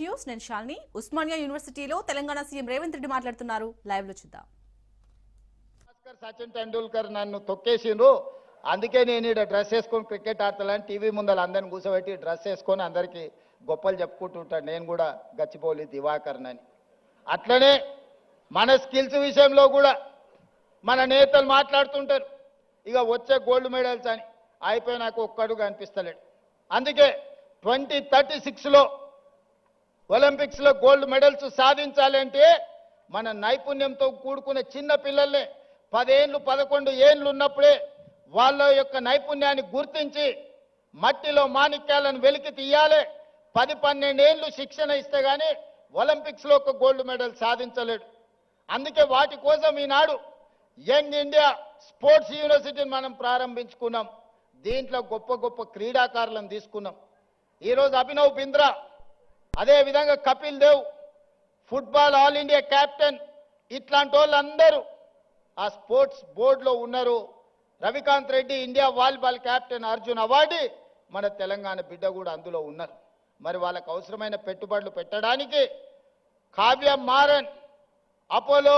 News నేను శాలిని ఉస్మానియా యూనివర్సిటీలో Telangana CM Revanth Reddy మాట్లాడుతున్నారు. లైవ్లో చూద్దాం. భాస్కర్ సచిన్ టెండూల్కర్ నన్ను తొక్కేసిండ్రు. అందుకే నేను ఇక్కడ డ్రెస్ వేసుకొని క్రికెట్ ఆడతాను టీవీ ముందర అందరిని కూర్చోబెట్టి డ్రెస్ వేసుకొని అందరికీ గొప్పలు చెప్పుకుంటుంటాను నేను కూడా గచ్చిపోలి దివాకర్న్ అని. అట్లనే మన స్కిల్స్ విషయంలో కూడా మన నేతలు మాట్లాడుతుంటారు. ఇక వచ్చే గోల్డ్ మెడల్స్ అని. అయిపోయినాక ఒక్కడుగా అనిపిస్తలేడు అందుకే ట్వంటీ థర్టీ సిక్స్లో ఒలింపిక్స్లో గోల్డ్ మెడల్స్ సాధించాలంటే మన నైపుణ్యంతో కూడుకునే చిన్న పిల్లల్ని పదేళ్ళు పదకొండు ఏళ్ళు ఉన్నప్పుడే వాళ్ళ యొక్క నైపుణ్యాన్ని గుర్తించి మట్టిలో మాణిక్యాలను వెలికి తీయాలి. పది పన్నెండేళ్ళు శిక్షణ ఇస్తే గానీ ఒలింపిక్స్లో ఒక గోల్డ్ మెడల్ సాధించలేడు. అందుకే వాటి కోసం ఈనాడు యంగ్ ఇండియా స్పోర్ట్స్ యూనివర్సిటీని మనం ప్రారంభించుకున్నాం. దీంట్లో గొప్ప గొప్ప క్రీడాకారులను తీసుకున్నాం. ఈరోజు అభినవ్ బింద్రా అదే విధంగా Kapil Dev football all India captain ఇట్లాంటి వాళ్ళందరూ ఆ స్పోర్ట్స్ బోర్డులో ఉన్నారు. Ravikanth Reddy India volleyball captain Arjun award మన తెలంగాణ బిడ్డ కూడా అందులో ఉన్నారు. మరి వాళ్ళకు అవసరమైన పెట్టుబడులు పెట్టడానికి కావ్య మారన్ అపోలో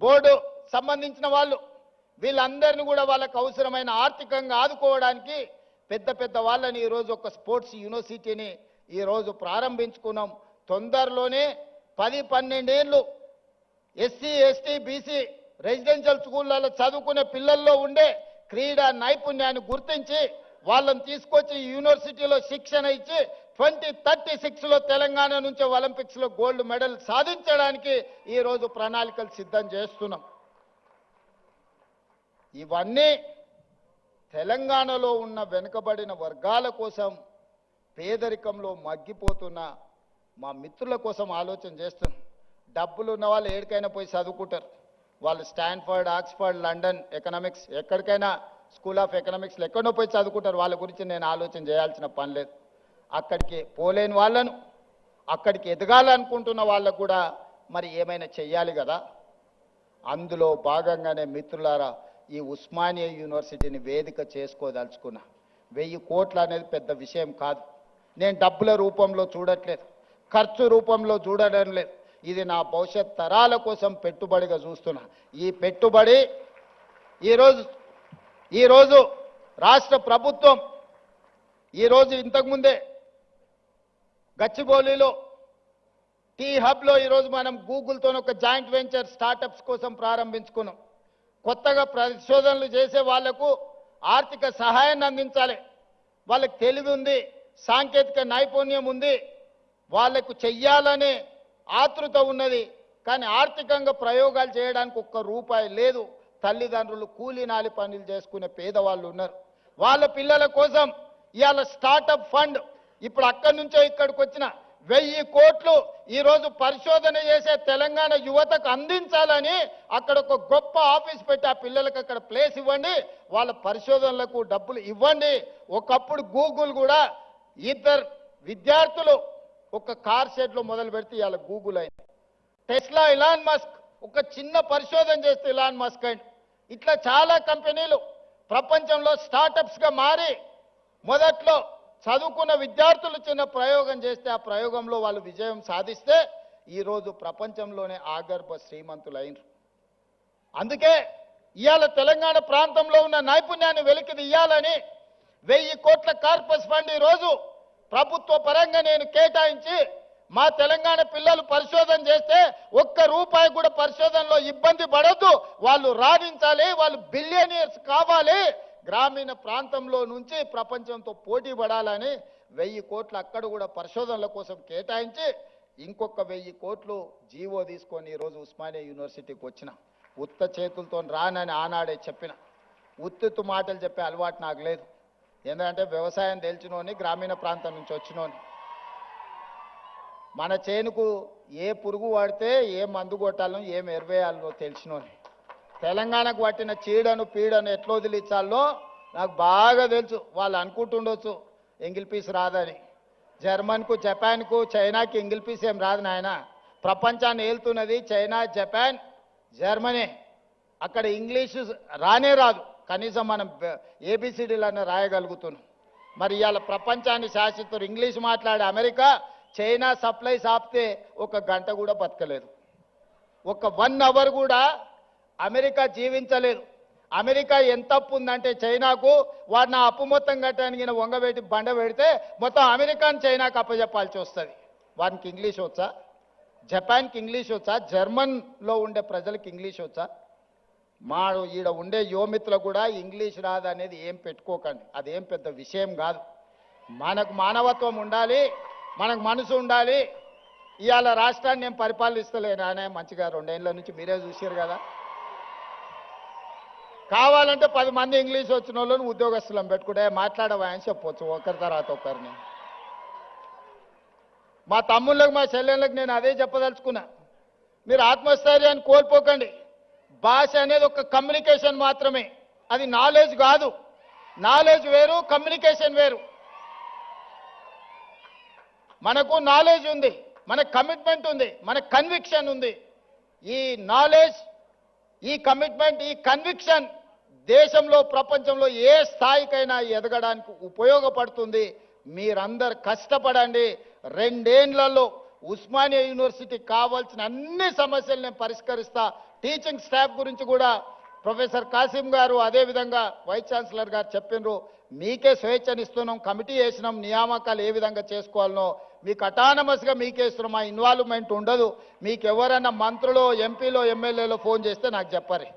బోర్డు సంబంధించిన వాళ్ళు వీళ్ళందరినీ కూడా వాళ్ళకు అవసరమైన ఆర్థికంగా ఆదుకోవడానికి పెద్ద పెద్ద వాళ్ళని ఈరోజు ఒక స్పోర్ట్స్ యూనివర్సిటీని ఈరోజు ప్రారంభించుకున్నాం. తొందరలోనే పది పన్నెండేళ్ళు ఎస్సీ ఎస్టీ బీసీ రెసిడెన్షియల్ స్కూళ్ళలో చదువుకునే పిల్లల్లో ఉండే క్రీడా నైపుణ్యాన్ని గుర్తించి వాళ్ళని తీసుకొచ్చి యూనివర్సిటీలో శిక్షణ ఇచ్చి ట్వంటీ థర్టీ సిక్స్లో తెలంగాణ నుంచి ఒలింపిక్స్లో గోల్డ్ మెడల్ సాధించడానికి ఈరోజు ప్రణాళికలు సిద్ధం చేస్తున్నాం. ఇవన్నీ తెలంగాణలో ఉన్న వెనుకబడిన వర్గాల కోసం పేదరికంలో మగ్గిపోతున్న మా మిత్రుల కోసం ఆలోచన చేస్తున్నాం. డబ్బులు ఉన్న వాళ్ళు ఏడికైనా పోయి చదువుకుంటారు. వాళ్ళు స్టాన్ఫర్డ్ ఆక్స్ఫర్డ్ లండన్ ఎకనామిక్స్ ఎక్కడికైనా స్కూల్ ఆఫ్ ఎకనామిక్స్లో ఎక్కడో పోయి చదువుకుంటారు. వాళ్ళ గురించి నేను ఆలోచన చేయాల్సిన పని లేదు. అక్కడికి పోలేని వాళ్ళను అక్కడికి ఎదగాలనుకుంటున్న వాళ్ళకు కూడా మరి ఏమైనా చెయ్యాలి కదా? అందులో భాగంగానే మిత్రులారా ఈ ఉస్మానియా యూనివర్సిటీని వేదిక చేసుకోదలుచుకున్నా. వెయ్యి కోట్లు అనేది పెద్ద విషయం కాదు. నేను డబ్బుల రూపంలో చూడట్లేదు ఖర్చు రూపంలో చూడడం లేదు. ఇది నా భవిష్యత్ తరాల కోసం పెట్టుబడిగా చూస్తున్నా. ఈ పెట్టుబడి ఈరోజు ఈరోజు రాష్ట్ర ప్రభుత్వం ఈరోజు ఇంతకుముందే గచ్చిబౌలిలో టీ హబ్లో ఈరోజు మనం గూగుల్తో ఒక జాయింట్ వెంచర్ స్టార్టప్స్ కోసం ప్రారంభించుకున్నాం. కొత్తగా పరిశోధనలు చేసే వాళ్ళకు ఆర్థిక సహాయాన్ని అందించాలి. వాళ్ళకి తెలివి ఉంది. సాంకేతిక నైపుణ్యం ఉంది వాళ్ళకు చెయ్యాలనే ఆతృత ఉన్నది కానీ ఆర్థికంగా ప్రయోగాలు చేయడానికి ఒక్క రూపాయి లేదు. తల్లిదండ్రులు కూలీ నాలి పనులు చేసుకునే పేదవాళ్ళు ఉన్నారు. వాళ్ళ పిల్లల కోసం ఇవాళ స్టార్టప్ ఫండ్ ఇప్పుడు అక్కడి నుంచే ఇక్కడికి వచ్చిన వెయ్యి కోట్లు ఈరోజు పరిశోధన చేసే తెలంగాణ యువతకు అందించాలని అక్కడ ఒక గొప్ప ఆఫీస్ పెట్టి ఆ పిల్లలకు అక్కడ ప్లేస్ ఇవ్వండి వాళ్ళ పరిశోధనలకు డబ్బులు ఇవ్వండి. ఒకప్పుడు గూగుల్ కూడా ఇద్దరు విద్యార్థులు ఒక కార్ షెడ్లో మొదలు పెడితే ఇవాళ గూగుల్ అయింది. టెస్లా ఇలాన్ మస్క్ ఒక చిన్న పరిశోధన చేస్తే ఇలాన్ మస్క్ అండ్ ఇట్లా చాలా కంపెనీలు ప్రపంచంలో స్టార్టప్స్గా మారి మొదట్లో చదువుకున్న విద్యార్థులు చిన్న ప్రయోగం చేస్తే ఆ ప్రయోగంలో వాళ్ళు విజయం సాధిస్తే ఈరోజు ప్రపంచంలోనే ఆగర్భ శ్రీమంతులైనరు అందుకే ఇవాళ తెలంగాణ ప్రాంతంలో ఉన్న నైపుణ్యాన్ని వెలికి తీయాలని వెయ్యి కోట్ల కార్పస్ ఫండ్ ఈరోజు ప్రభుత్వ పరంగా నేను కేటాయించి మా తెలంగాణ పిల్లలు పరిశోధన చేస్తే ఒక్క రూపాయి కూడా పరిశోధనలో ఇబ్బంది పడద్దు. వాళ్ళు రాణించాలి వాళ్ళు బిలియనియర్స్ కావాలి. గ్రామీణ ప్రాంతంలో నుంచి ప్రపంచంతో పోటీ పడాలని వెయ్యి కోట్లు అక్కడ కూడా పరిశోధనల కోసం కేటాయించి ఇంకొక వెయ్యి కోట్లు జీవో తీసుకొని ఈరోజు ఉస్మానియా యూనివర్సిటీకి వచ్చిన. ఉత్త చేతులతో రానని ఆనాడే చెప్పిన. ఉత్తుత్తు మాటలు చెప్పే అలవాటు నాకు లేదు. ఎందుకంటే వ్యవసాయం తెలిసినోని గ్రామీణ ప్రాంతం నుంచి వచ్చినోని. మన చేనుకు ఏ పురుగు వాడితే ఏ మందు కొట్టాలో ఏం ఎరవేయాలనో తెలిసినోని తెలంగాణకు పట్టిన చీడను పీడను ఎట్లా వదిలించాలో నాకు బాగా తెలుసు. వాళ్ళు అనుకుంటుండొచ్చు ఎంగిల్ పీస్ రాదని. జర్మన్కు జపాన్కు చైనాకి ఎంగిల్ పీస్ ఏం రాదు నాయన. ప్రపంచాన్ని ఏలుతున్నది చైనా జపాన్ జర్మనీ. అక్కడ ఇంగ్లీషు రానే రాదు. కనీసం మనం ఏబిసిడీలన్నా రాయగలుగుతున్నాం. మరి ఇవాళ ప్రపంచాన్ని శాసిస్తారు ఇంగ్లీష్ మాట్లాడే అమెరికా చైనా సప్లైస్ ఆపితే ఒక గంట కూడా బతకలేదు. ఒక వన్ అవర్ కూడా అమెరికా జీవించలేదు. అమెరికా ఎంత అప్పు ఉందంటే చైనాకు వారు నా అప్పు మొత్తం కట్టడానికి వంగబెట్టి బండ పెడితే మొత్తం అమెరికాని చైనాకు అప్పచెప్పాల్సి వస్తుంది. వానికి ఇంగ్లీష్ వచ్చా? జపాన్కి ఇంగ్లీష్ వచ్చా? జర్మన్లో ఉండే ప్రజలకు ఇంగ్లీష్ వచ్చా? మా ఈడ ఉండే యువమిత్రులు కూడా ఇంగ్లీష్ రాదు అనేది ఏం పెట్టుకోకండి. అదేం పెద్ద విషయం కాదు. మనకు మానవత్వం ఉండాలి మనకు మనసు ఉండాలి. ఇవాళ రాష్ట్రాన్ని నేను పరిపాలిస్తలేను ఆయన మంచిగా రెండేళ్ళ నుంచి మీరే చూసారు కదా. కావాలంటే పది మంది ఇంగ్లీష్ వచ్చిన వాళ్ళని ఉద్యోగస్తులను పెట్టుకుంటే మాట్లాడవా అని చెప్పొచ్చు ఒకరి తర్వాత ఒకరిని. మా తమ్ముళ్ళకి మా చెల్లెళ్ళకి నేను అదే చెప్పదలుచుకున్నా. మీరు ఆత్మస్థైర్యాన్ని కోల్పోకండి. భాష అనేది ఒక కమ్యూనికేషన్ మాత్రమే. అది నాలెడ్జ్ కాదు. నాలెడ్జ్ వేరు కమ్యూనికేషన్ వేరు. మనకు నాలెడ్జ్ ఉంది మన కమిట్మెంట్ ఉంది మన కన్విక్షన్ ఉంది. ఈ నాలెడ్జ్ ఈ కమిట్మెంట్ ఈ కన్విక్షన్ దేశంలో ప్రపంచంలో ఏ స్థాయికైనా ఎదగడానికి ఉపయోగపడుతుంది. మీరందరు కష్టపడండి. రెండేండ్లలో ఉస్మానియా యూనివర్సిటీకి కావాల్సిన అన్ని సమస్యలు నేను పరిష్కరిస్తా. టీచింగ్ స్టాఫ్ గురించి కూడా ప్రొఫెసర్ కాసిం గారు అదేవిధంగా వైస్ ఛాన్సలర్ గారు చెప్పినారు. మీకే స్వేచ్ఛనిస్తున్నాం కమిటీ వేసినాం నియామకాలు ఏ విధంగా చేసుకోవాలనో మీకు అటానమస్గా మీకే ఇస్తున్నాం మా ఇన్వాల్వ్మెంట్ ఉండదు. మీకు ఎవరైనా మంత్రులు ఎంపీలో ఎమ్మెల్యేలో ఫోన్ చేస్తే నాకు చెప్పరు.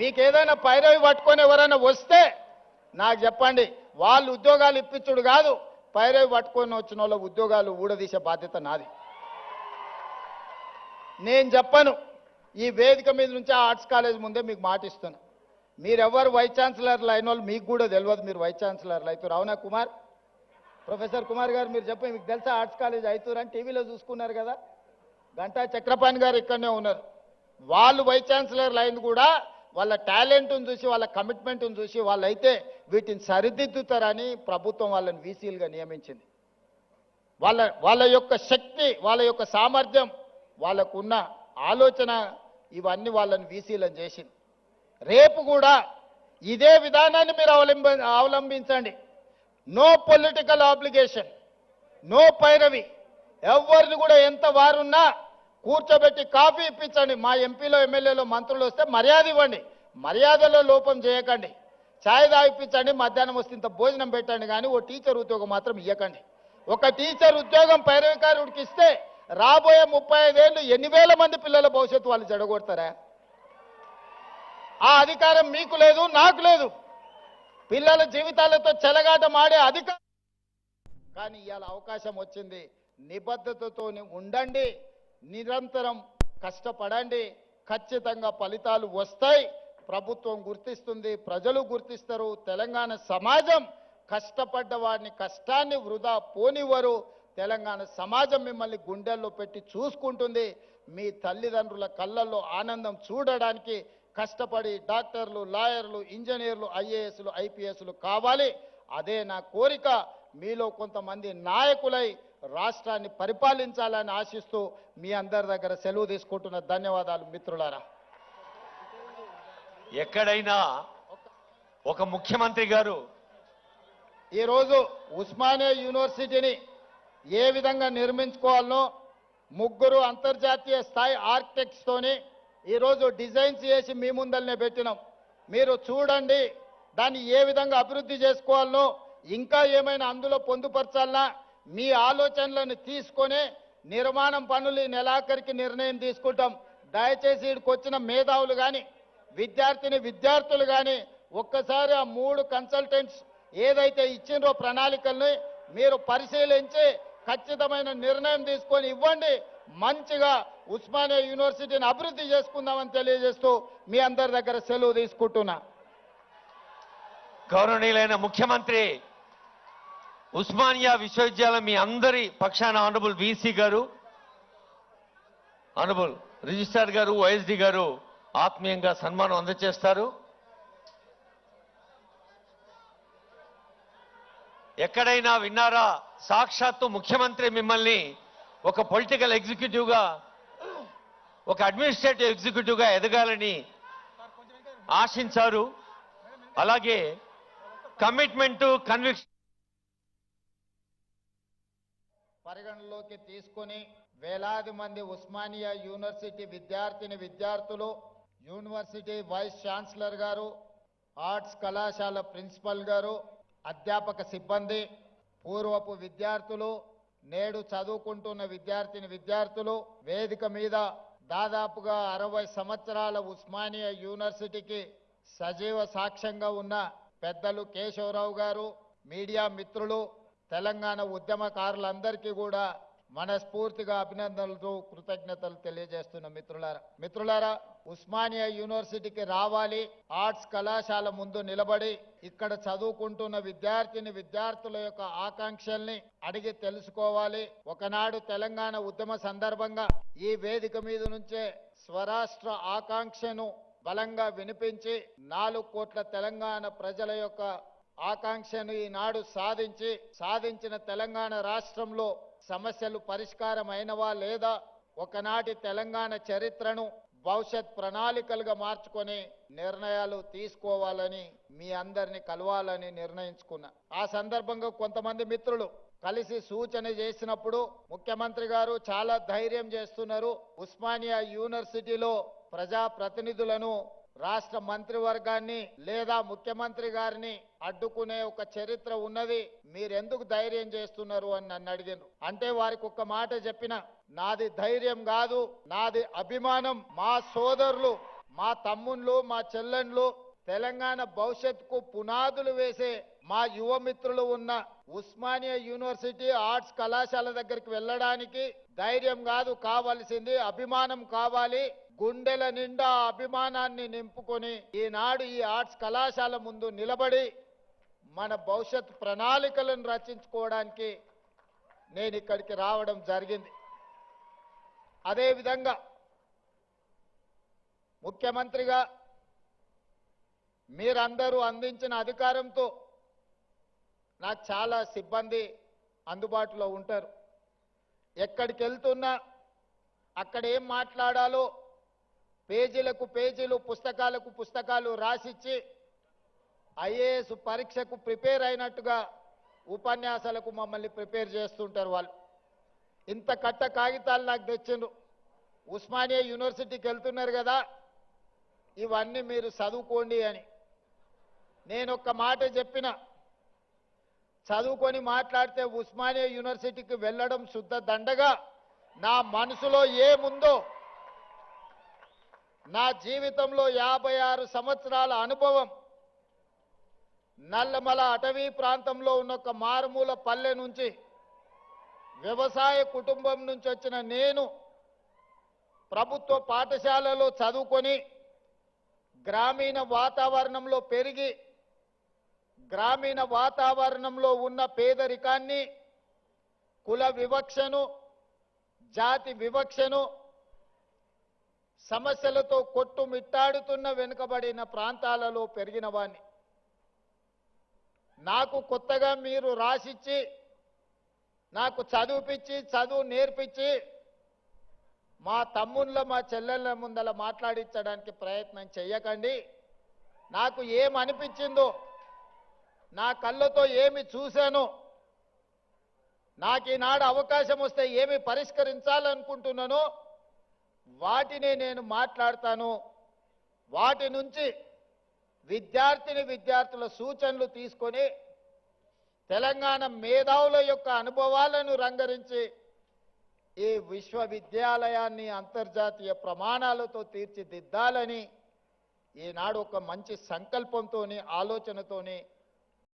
మీకు ఏదైనా పైరవి పట్టుకొని ఎవరైనా వస్తే నాకు చెప్పండి. వాళ్ళు ఉద్యోగాలు ఇప్పించుడు కాదు పైరవి పట్టుకొని వచ్చిన వాళ్ళ ఉద్యోగాలు ఊడదీసే బాధ్యత నాది. నేను చెప్పను. ఈ వేదిక మీద నుంచి ఆర్ట్స్ కాలేజ్ ముందే మీకు మాట ఇస్తున్నా. మీరెవరు వైస్ ఛాన్సలర్లు అయిన వాళ్ళు మీకు కూడా తెలియదు మీరు వైస్ ఛాన్సలర్లు అవుతారు అవునా కుమార్? ప్రొఫెసర్ కుమార్ గారు మీరు చెప్పండి మీకు తెలుసా ఆర్ట్స్ కాలేజ్ అవుతారు అని టీవీలో చూసుకున్నారు కదా? గంటా చక్రపాణి గారు ఇక్కడనే ఉన్నారు. వాళ్ళు వైస్ ఛాన్సలర్లు అయింది కూడా వాళ్ళ టాలెంట్ను చూసి వాళ్ళ కమిట్మెంట్ను చూసి వాళ్ళైతే వీటిని సరిదిద్దుతారని ప్రభుత్వం వాళ్ళని వీసీలుగా నియమించింది. వాళ్ళ వాళ్ళ యొక్క శక్తి వాళ్ళ యొక్క సామర్థ్యం వాళ్ళకున్న ఆలోచన ఇవన్నీ వాళ్ళని వీసీలను చేసింది. రేపు కూడా ఇదే విధానాన్ని మీరు అవలంబ అవలంబించండి. నో పొలిటికల్ ఆబ్లిగేషన్ నో పైరవి. ఎవరిని కూడా ఎంత వారున్నా కూర్చోబెట్టి కాఫీ ఇప్పించండి. మా ఎంపీలో ఎమ్మెల్యేలో మంత్రులు వస్తే మర్యాద ఇవ్వండి. మర్యాదలో లోపం చేయకండి. ఛాయ్ తాగిపించండి మధ్యాహ్నం వస్తే ఇంత భోజనం పెట్టండి కానీ ఓ టీచర్ ఉద్యోగం మాత్రం ఇవ్వకండి ఒక టీచర్ ఉద్యోగం పైరవికారుడికి ఇస్తే రాబోయే ముప్పై ఐదేళ్ళు ఎన్ని వేల మంది పిల్లల భవిష్యత్తు వాళ్ళు చెడగొడతారా? ఆ అధికారం మీకు లేదు నాకు లేదు. పిల్లల జీవితాలతో చెలగాటమాడే అధికారం. కానీ ఇవాళ అవకాశం వచ్చింది. నిబద్ధతతో ఉండండి నిరంతరం కష్టపడండి ఖచ్చితంగా ఫలితాలు వస్తాయి. ప్రభుత్వం గుర్తిస్తుంది ప్రజలు గుర్తిస్తారు. తెలంగాణ సమాజం కష్టపడ్డ వారిని కష్టాన్ని వృధా పోనివ్వరు. తెలంగాణ సమాజం మిమ్మల్ని గుండెల్లో పెట్టి చూసుకుంటుంది. మీ తల్లిదండ్రుల కళ్ళల్లో ఆనందం చూడడానికి కష్టపడి డాక్టర్లు లాయర్లు ఇంజనీర్లు ఐఏఎస్లు ఐపీఎస్లు కావాలి. అదే నా కోరిక. మీలో కొంతమంది నాయకులై రాష్ట్రాన్ని పరిపాలించాలని ఆశిస్తూ మీ అందరి దగ్గర సెలవు తీసుకుంటున్న ధన్యవాదాలు మిత్రులారా. ఎక్కడైనా ఒక ముఖ్యమంత్రి గారు ఈరోజు ఉస్మానియా యూనివర్సిటీని ఏ విధంగా నిర్మించుకోవాలనో ముగ్గురు అంతర్జాతీయ స్థాయి ఆర్కిటెక్ట్స్తోని ఈరోజు డిజైన్స్ చేసి మీ ముందల్నే పెట్టినాం. మీరు చూడండి దాన్ని ఏ విధంగా అభివృద్ధి చేసుకోవాలనో ఇంకా ఏమైనా అందులో పొందుపరచాలన్నా మీ ఆలోచనలను తీసుకొని నిర్మాణం పనులు ఈ నెలాఖరికి నిర్ణయం తీసుకుంటాం. దయచేసి ఇక్కడికి వచ్చిన మేధావులు కానీ విద్యార్థిని విద్యార్థులు కానీ ఒక్కసారి ఆ మూడు కన్సల్టెంట్స్ ఏదైతే ఇచ్చిండ్రో ప్రణాళికల్ని మీరు పరిశీలించి ఖచ్చితమైన నిర్ణయం తీసుకొని ఇవ్వండి. మంచిగా ఉస్మానియా యూనివర్సిటీని అభివృద్ధి చేసుకుందామని తెలియజేస్తూ మీ అందరి దగ్గర సెలవు తీసుకుంటున్నా. గౌరవనీయులైన ముఖ్యమంత్రి ఉస్మానియా విశ్వవిద్యాలయం మీ అందరి పక్షాన ఆనరబుల్ వీసీ గారు ఆనరబుల్ రిజిస్ట్రార్ గారు వైఎస్డి గారు ఆత్మీయంగా సన్మానం అందజేస్తారు ఎక్కడైనా విన్నారా సాక్షాత్తు ముఖ్యమంత్రి మిమ్మల్ని ఒక పొలిటికల్ ఎగ్జిక్యూటివ్గా ఒక అడ్మినిస్ట్రేటివ్ ఎగ్జిక్యూటివ్గా ఎదగాలని ఆశించారు. అలాగే కమిట్మెంట్ కన్విక్షన్ పరిగణలోకి తీసుకొని వేలాది మంది ఉస్మానియా యూనివర్సిటీ విద్యార్థిని విద్యార్థులు యూనివర్సిటీ వైస్ ఛాన్సలర్ గారు ఆర్ట్స్ కళాశాల ప్రిన్సిపల్ గారు అధ్యాపక సిబ్బంది పూర్వపు విద్యార్థులు నేడు చదువుకుంటున్న విద్యార్థిని విద్యార్థులు వేదిక మీద దాదాపుగా అరవై సంవత్సరాల ఉస్మానియా యూనివర్సిటీకి సజీవ సాక్ష్యంగా ఉన్న పెద్దలు కేశవరావు గారు మీడియా మిత్రులు తెలంగాణ ఉద్యమకారులందరికీ కూడా మనస్ఫూర్తిగా అభినందనలతో కృతజ్ఞతలు తెలియజేస్తున్న మిత్రులారా. మిత్రులారా ఉస్మానియా యూనివర్సిటీకి రావాలి. ఆర్ట్స్ కళాశాల ముందు నిలబడి ఇక్కడ చదువుకుంటున్న విద్యార్థిని విద్యార్థుల యొక్క ఆకాంక్షల్ని అడిగి తెలుసుకోవాలి. ఒకనాడు తెలంగాణ ఉద్యమ సందర్భంగా ఈ వేదిక మీద నుంచే స్వరాష్ట్ర ఆకాంక్షను బలంగా వినిపించి నాలుగు కోట్ల తెలంగాణ ప్రజల యొక్క ఆకాంక్షను ఈనాడు సాధించి సాధించిన తెలంగాణ రాష్ట్రంలో సమస్యలు పరిష్కారమైనవా లేదా? ఒకనాటి తెలంగాణ చరిత్రను భవిష్యత్ ప్రణాళికలుగా మార్చుకొని నిర్ణయాలు తీసుకోవాలని మీ అందరిని కలవాలని నిర్ణయించుకున్నా. ఆ సందర్భంగా కొంతమంది మిత్రులు కలిసి సూచన చేసినప్పుడు ముఖ్యమంత్రి గారు చాలా ధైర్యం చేస్తున్నారు. ఉస్మానియా యూనివర్సిటీలో ప్రజా ప్రతినిధులను రాష్ట్ర మంత్రివర్గాన్ని లేదా ముఖ్యమంత్రి గారిని అడ్డుకునే ఒక చరిత్ర ఉన్నది. మీరెందుకు ధైర్యం చేస్తున్నారు అని నన్ను అడిగారు అంటే వారికి ఒక మాట చెప్పిన నాది ధైర్యం కాదు నాది అభిమానం మా సోదరులు మా తమ్ముళ్ళు మా చెల్లెండ్లు తెలంగాణ భవిష్యత్తుకు పునాదులు వేసే మా యువ మిత్రులు ఉన్న ఉస్మానియా యూనివర్సిటీ ఆర్ట్స్ కళాశాల దగ్గరికి వెళ్ళడానికి ధైర్యం కాదు కావాల్సింది అభిమానం కావాలి. గుండెల నిండా అభిమానాన్ని నింపుకొని ఈనాడు ఈ ఆర్ట్స్ కళాశాల ముందు నిలబడి మన భవిష్యత్ ప్రణాళికలను రచించుకోవడానికి నేను ఇక్కడికి రావడం జరిగింది. అదేవిధంగా ముఖ్యమంత్రిగా మీరందరూ అందించిన అధికారంతో నాకు చాలా సిబ్బంది అందుబాటులో ఉంటారు. ఎక్కడికి వెళ్తున్నా అక్కడ ఏం మాట్లాడాలో పేజీలకు పేజీలు పుస్తకాలకు పుస్తకాలు రాసిచ్చి ఐఏఎస్ పరీక్షకు ప్రిపేర్ అయినట్టుగా ఉపన్యాసాలకు మమ్మల్ని ప్రిపేర్ చేస్తుంటారు వాళ్ళు. ఇంత కట్ట కాగితాలు నాకు తెచ్చిండ్రు. ఉస్మానియా యూనివర్సిటీకి వెళ్తున్నారు కదా ఇవన్నీ మీరు చదువుకోండి అని. నేను ఒక్క మాట చెప్పిన చదువుకొని మాట్లాడితే ఉస్మానియా యూనివర్సిటీకి వెళ్ళడం శుద్ధ దండగా నా మనసులో ఏముందో నా జీవితంలో యాభై ఆరు సంవత్సరాల అనుభవం నల్లమల అటవీ ప్రాంతంలో ఉన్న ఒక మారుమూల పల్లె నుంచి వ్యవసాయ కుటుంబం నుంచి వచ్చిన నేను ప్రభుత్వ పాఠశాలలో చదువుకొని గ్రామీణ వాతావరణంలో పెరిగి గ్రామీణ వాతావరణంలో ఉన్న పేదరికాన్ని కుల వివక్షను జాతి వివక్షను సమస్యలతో కొట్టుమిట్టాడుతున్న వెనుకబడిన ప్రాంతాలలో పెరిగిన వాణ్ణి నాకు కొత్తగా మీరు రాసిచ్చి నాకు చదువుపిచ్చి చదువు నేర్పించి మా తమ్ముళ్ళ మా చెల్లెళ్ళ ముందల మాట్లాడించడానికి ప్రయత్నం చెయ్యకండి. నాకు ఏమనిపించిందో నా కళ్ళతో ఏమి చూశానో నాకు ఈనాడు అవకాశం వస్తే ఏమి పరిష్కరించాలనుకుంటున్నానో వాటిని నేను మాట్లాడతాను. వాటి నుంచి విద్యార్థిని విద్యార్థుల సూచనలు తీసుకొని తెలంగాణ మేధావుల యొక్క అనుభవాలను రంగరించి ఈ విశ్వవిద్యాలయాన్ని అంతర్జాతీయ ప్రమాణాలతో తీర్చిదిద్దాలని ఈనాడు ఒక మంచి సంకల్పంతోని ఆలోచనతోని